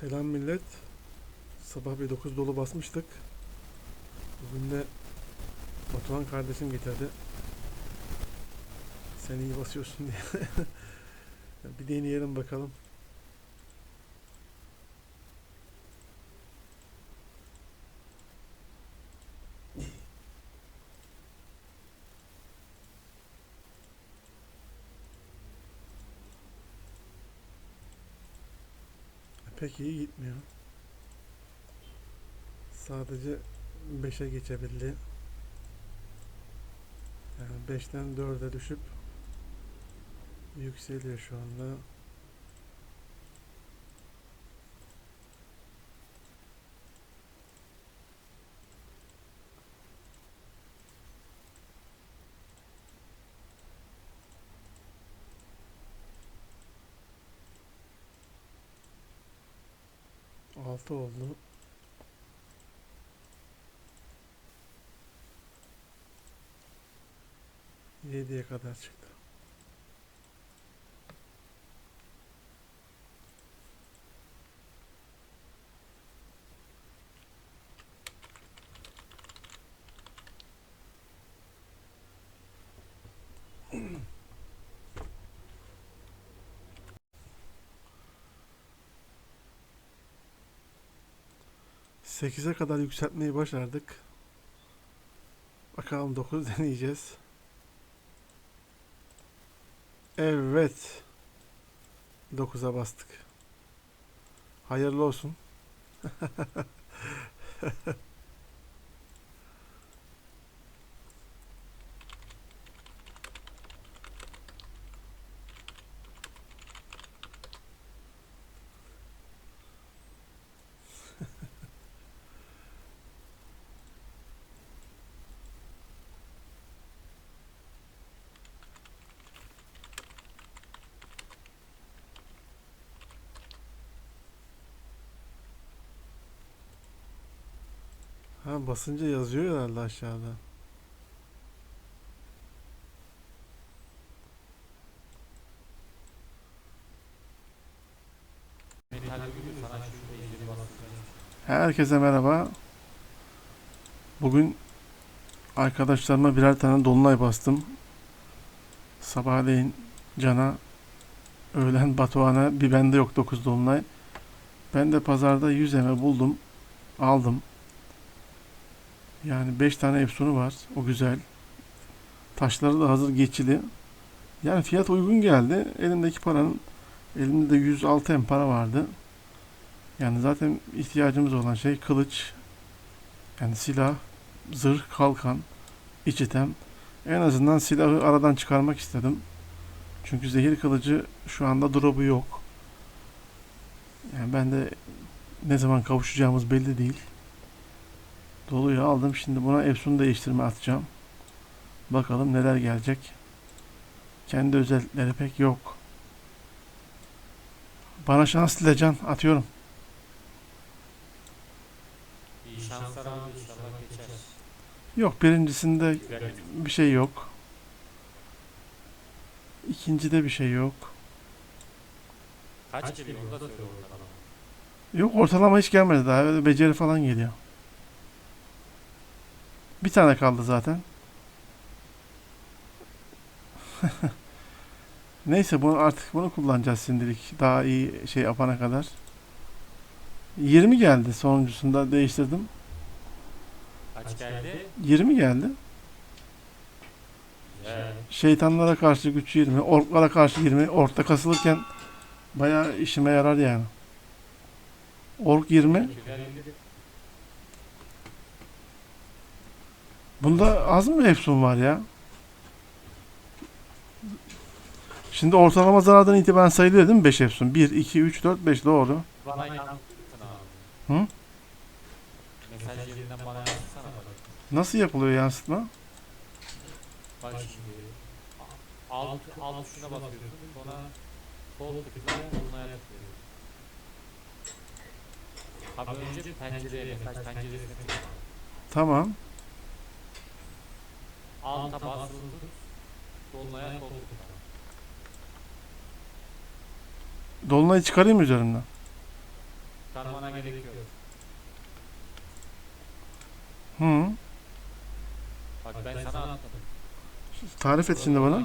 Selam millet. Sabah bir 9 dolu basmıştık. Bugün de Batuhan kardeşim getirdi. Sen iyi basıyorsun diye. bir deneyelim bakalım. Pek iyi gitmiyor. Sadece 5'e geçebildi. Yani 5'ten 4'e düşüp yükseliyor şu anda. Altı oldu. Yediye kadar çıktı. Sekize kadar yükseltmeyi başardık. Bakalım 9 deneyeceğiz. Evet. 9'a bastık. Hayırlı olsun. Ha basınca yazıyor herhalde aşağıda. Herkese merhaba. Bugün arkadaşlarıma birer tane dolunay bastım. Sabahleyin Can'a, öğlen Batuhan'a, bir bende yok 9 dolunay. Ben de pazarda 100 eme buldum, aldım. Yani 5 tane Epson'u var, o güzel. Taşları da hazır geçili. Yani fiyat uygun geldi. Elimdeki paranın, elimde de 106 em para vardı. Yani zaten ihtiyacımız olan şey kılıç, yani silah, zırh, kalkan, iç item. En azından silahı aradan çıkarmak istedim. Çünkü zehir kılıcı şu anda drop'u yok. Yani ben de ne zaman kavuşacağımız belli değil. Doluyu aldım. Şimdi buna Epson değiştirme atacağım. Bakalım neler gelecek. Kendi özellikleri pek yok. Bana şans dile Can. Atıyorum. İyi şanslar abi inşallah geçer. Yok birincisinde bir şey yok. İkincide bir şey yok. Kaç. Yok ortalama hiç gelmedi daha. Öyle beceri falan geliyor. Bir tane kaldı zaten. Neyse bunu artık bunu kullanacağız şimdilik. Daha iyi şey yapana kadar. 20 geldi sonuncusunda değiştirdim. Kaç geldi? 20 geldi. Güzel. Şeytanlara karşı güç 20, orklara karşı 20. Orkta kasılırken bayağı işime yarar yani. Ork 20. Bunda az mı Efsun var ya? Şimdi ortalama zarardan itibaren sayılıyor değil mi 5 Efsun? 1, 2, 3, 4, 5 doğru. Bana abi. Hı? Mesaj yerinden bana yansıtsana bak. Nasıl yapılıyor yansıtma? Bak şimdi. Alt, alt tuşuna basıyorsun. Sonra sol tıkla onunla yapıyorsun. Abi önce pencereye mesaj penceresine tıkla. Tamam. Alta. Soluna sol tıkla. Dolunayı çıkarayım mı üzerimden? gerekiyor. Hı. Bak ben sana attım. Tarif et şimdi bana.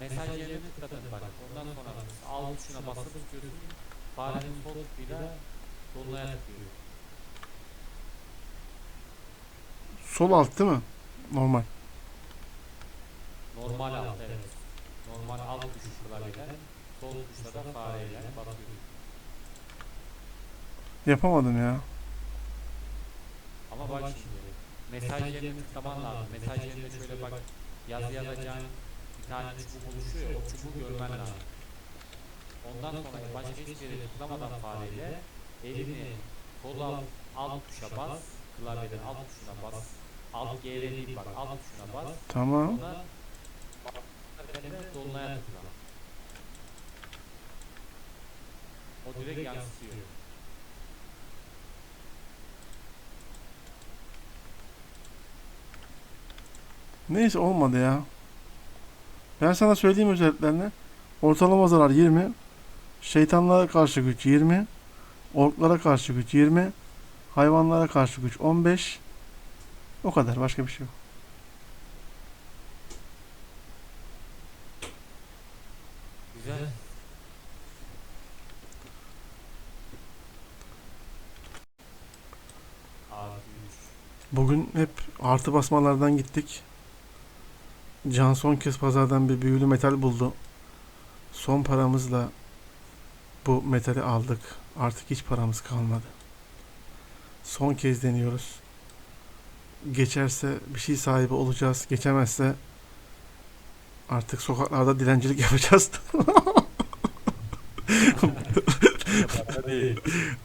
Mesaj yerine tıkladın bak. Ondan sonra alt tuşuna basılı tutuyorsun. Farenin sol tıkıyla dolunaya tıklıyor. Sol alt değil mi? Normal. Normal alt evet. Normal alt tuş klavyeyle. Sol tuşla da fareyle basıyorsun. Yapamadım ya. Ama bak şimdi. Mesaj yerine tıklaman lazım. Mesaj yerine şöyle bak. Yazı yazacağın bir tane çubuk oluşuyor ya. O çubuğu görmen lazım. Ondan sonra başka hiçbir yere tıklamadan fareyle elini sol alt, alt tuşa bas. Klavyeden alt tuşuna bas. Alt G'de değil bak. Alt tuşuna bas. Tamam. Sonra de dolunaya tıkla. O direkt yansıyor. Neyse olmadı ya. Ben sana söyleyeyim özelliklerini. Ortalama zarar 20. Şeytanlara karşı güç 20. Orklara karşı güç 20. Hayvanlara karşı güç 15. O kadar başka bir şey yok. Güzel. Bugün hep artı basmalardan gittik. Can son kez pazardan bir büyülü metal buldu. Son paramızla bu metali aldık. Artık hiç paramız kalmadı. Son kez deniyoruz. Geçerse bir şey sahibi olacağız. Geçemezse artık sokaklarda dilencilik yapacağız.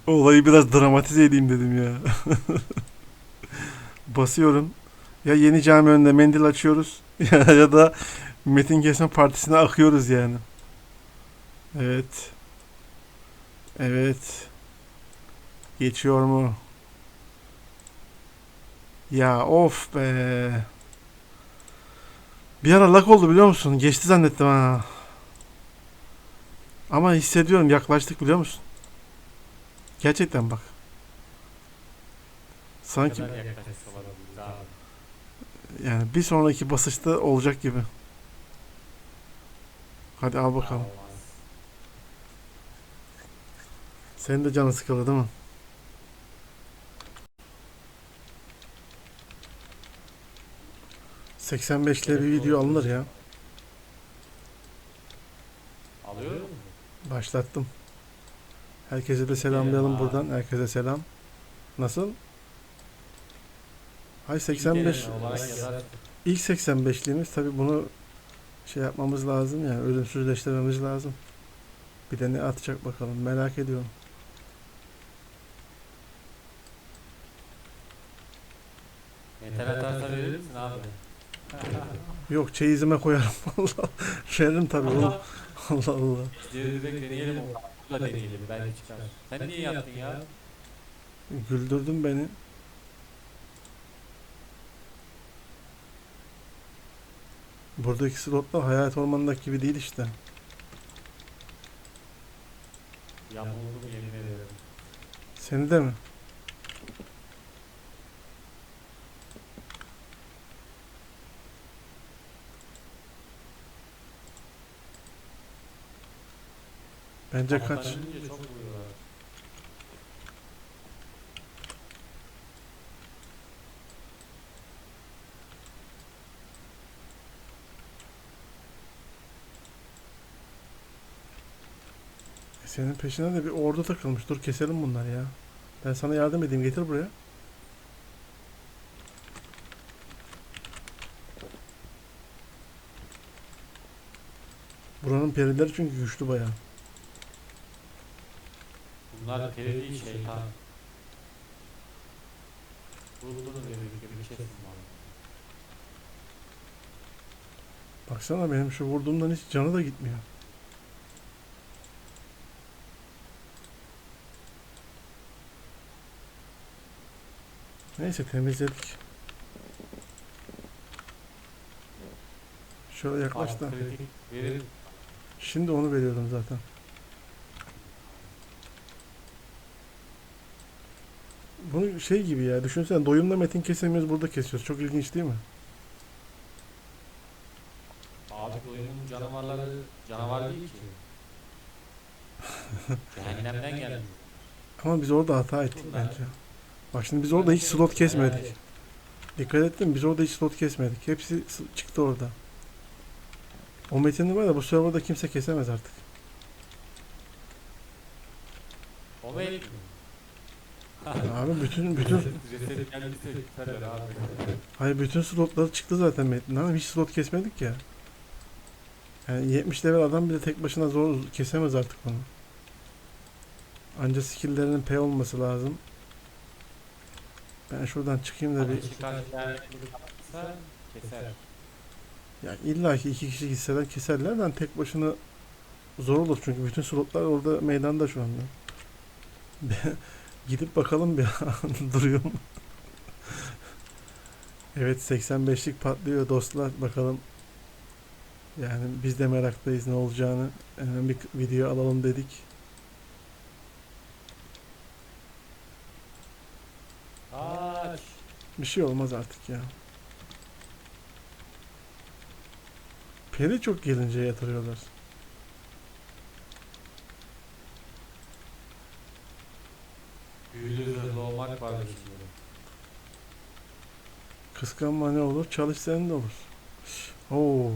Olayı biraz dramatize edeyim dedim ya. Basıyorum. Ya yeni cami önünde mendil açıyoruz ya da Metin Kesme Partisi'ne akıyoruz yani. Evet. Evet. Geçiyor mu? Ya of be. Bir ara lak oldu biliyor musun? Geçti zannettim ha. Ama hissediyorum yaklaştık biliyor musun? Gerçekten bak. Sanki yani bir sonraki basışta olacak gibi. Hadi al bakalım. Senin de canın sıkıldı değil mi? ...85'le bir video alınır ya. Alıyor mu? Başlattım. Herkese de selamlayalım buradan. Herkese selam. Nasıl? Hay 85 Olay yazar. ilk 85'liğimiz tabi bunu şey yapmamız lazım yani ölümsüzleştirmemiz lazım. Bir de ne atacak bakalım merak ediyorum. Metal atarsa verir misin abi? Yok çeyizime koyarım. Allah veririm tabi oğlum. Allah Allah. Direkt deneyelim o. Burada deneyelim belki çıkar. Sen niye yaptın ya? Güldürdün beni. Buradaki slotlar Hayalet Ormanı'ndaki gibi değil işte. Yamuldum yemin ederim. Seni de mi? Bence kaç. sarınca çok vuruyorlar. E, Senin peşine de bir ordu takılmış. Dur keselim bunları ya. Ben sana yardım edeyim. Getir buraya. Buranın perileri çünkü güçlü bayağı. Bunlar değil şeytan. Ruhunu verir bir kesin var. Baksana benim şu vurduğumdan hiç canı da gitmiyor. Neyse temizledik. Şöyle yaklaş da. Şimdi onu veriyordum zaten. Bunu şey gibi ya düşünsene doyumla metin kesemiyoruz burada kesiyoruz. Çok ilginç değil mi? Abi doyumun canavarları canavar değil ki. Cehennemden geldi. Ama biz orada hata ettik Bunlar- bence. Bak şimdi biz orada hiç slot kesmedik. Dikkat ettin? Biz orada hiç slot kesmedik. Hepsi çıktı orada. O metini var ya bu serverda kimse kesemez artık. O mi? Abi bütün bütün abi. hayır bütün slotları çıktı zaten metinden ama hiç slot kesmedik ya. Yani 70 level adam bile tek başına zor kesemez artık onu. Anca skill'lerinin P olması lazım. Ben şuradan çıkayım da bir yapsa keser. Ya illa ki iki kişi gitseler keserler de hani tek başına zor olur çünkü bütün slotlar orada meydanda şu anda. Gidip bakalım bir duruyor mu? evet 85'lik patlıyor dostlar bakalım. Yani biz de meraktayız ne olacağını. Hemen bir video alalım dedik. Aç. Bir şey olmaz artık ya. Peri çok gelince yatırıyorlar. Büyülü zırhlı olmak var bir şimdi. Kıskanma ne olur? Çalış senin de olur. Oo.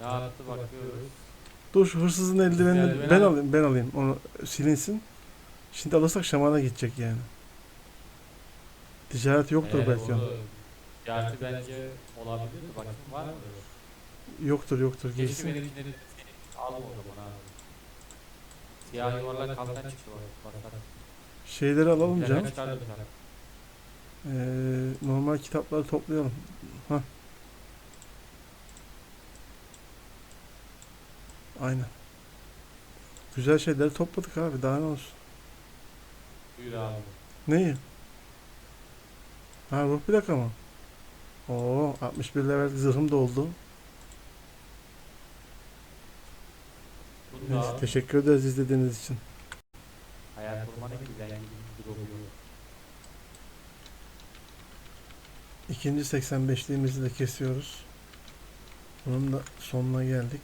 Ne yaptı bakıyoruz. Dur şu hırsızın eldivenini Eldiven ben al. alayım, ben alayım. Onu silinsin. Şimdi alırsak şamana gidecek yani. Ticaret yoktur Eğer belki. onu- Gerçi bence olabilir de bakayım var mı? Yoktur yoktur. Keşke Girsin. benimkileri alma o zaman abi. Siyah yuvarlak kalkan çıktı bak. Şeyleri alalım canım. tane. Ee, normal kitapları toplayalım. Hah. Aynen. Güzel şeyleri topladık abi. Daha ne olsun. Buyur abi. Neyi? Ha ruh plaka mı? Oo 61 level zırhım da Neyse, al. teşekkür ederiz izlediğiniz için. Ben gibi bir oluyor. İkinci 85'liğimizi de kesiyoruz. Bunun da sonuna geldik.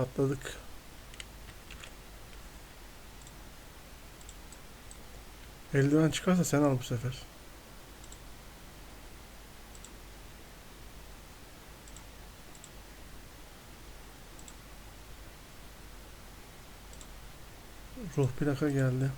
Patladık. Eldiven çıkarsa sen al bu sefer. Ruh plaka geldi.